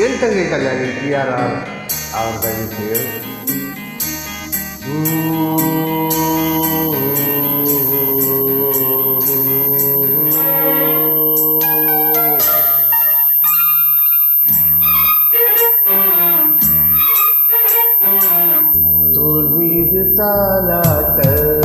ಎಂತಂಗೆ Kalyani P R R R ದಯವಿಟ್ಟು ताला कर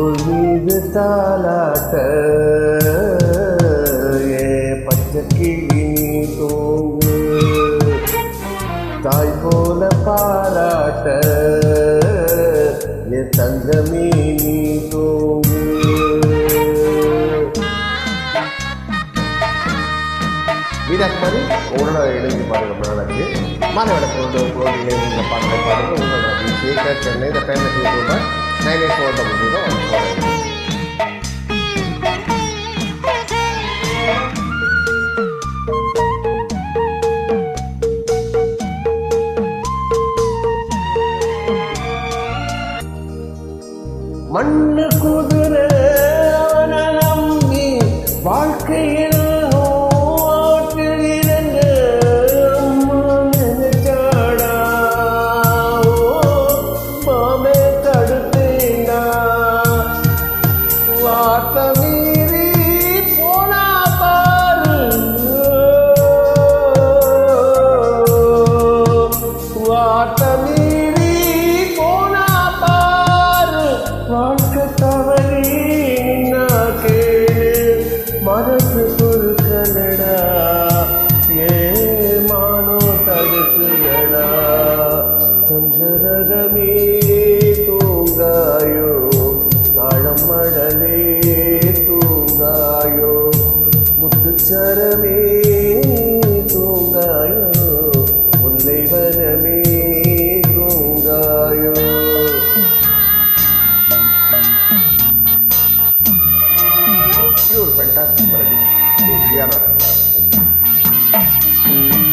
தோல் மீது தாலாட்ட ஏ பச்சக்கிளி கிளி நீ தூங்கு. தாய் போல பாராட்ட ஏ தங்கமே நீ தோங்கு. மீனாட்சி மாதிரி உங்களோட இணைந்து பாருங்க ரொம்ப மாலை மாணவட கொண்டு இந்த பாடலை பாருங்க உங்களோட சேகர் சென்னை இந்த மண்ணு குதிரை நம்பி வாழ்க்கையில் மடலே தூங்காயோ? முத்துச்சரமே தூங்காயோ? முல்லை வனமே தூங்காயோ? ஒரு ஃபேண்டாஸ்டிக் மெலடி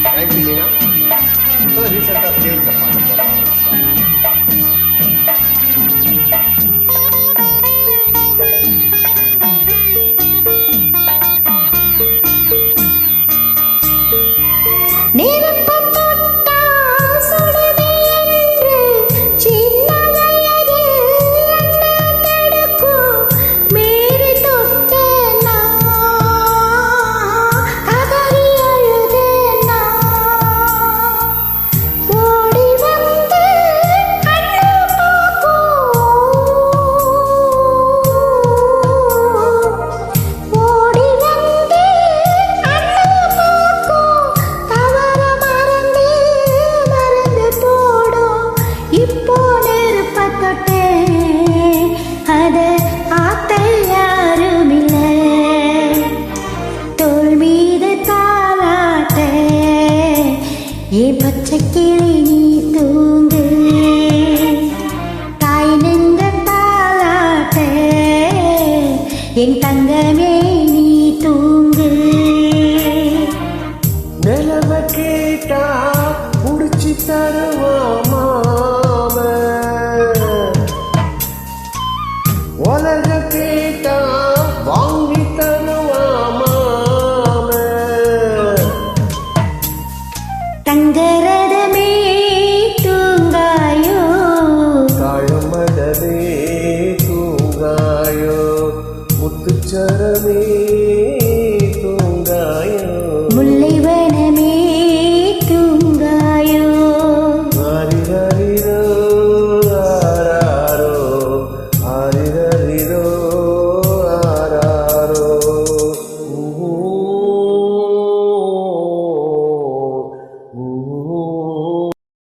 தேங்க்யூ மீனா இப்போ ரீசெண்டாக ஸ்டேஜில் பாட்டு போகிறாங்க நெருப்பம் ஏ பச்சை கிளி நீ தூங்கு. தாய் நின்ற தாலாட்ட என் தங்கமே நீ தூங்கு. நிலவ கேட்டா முடிச்சு தருவாமா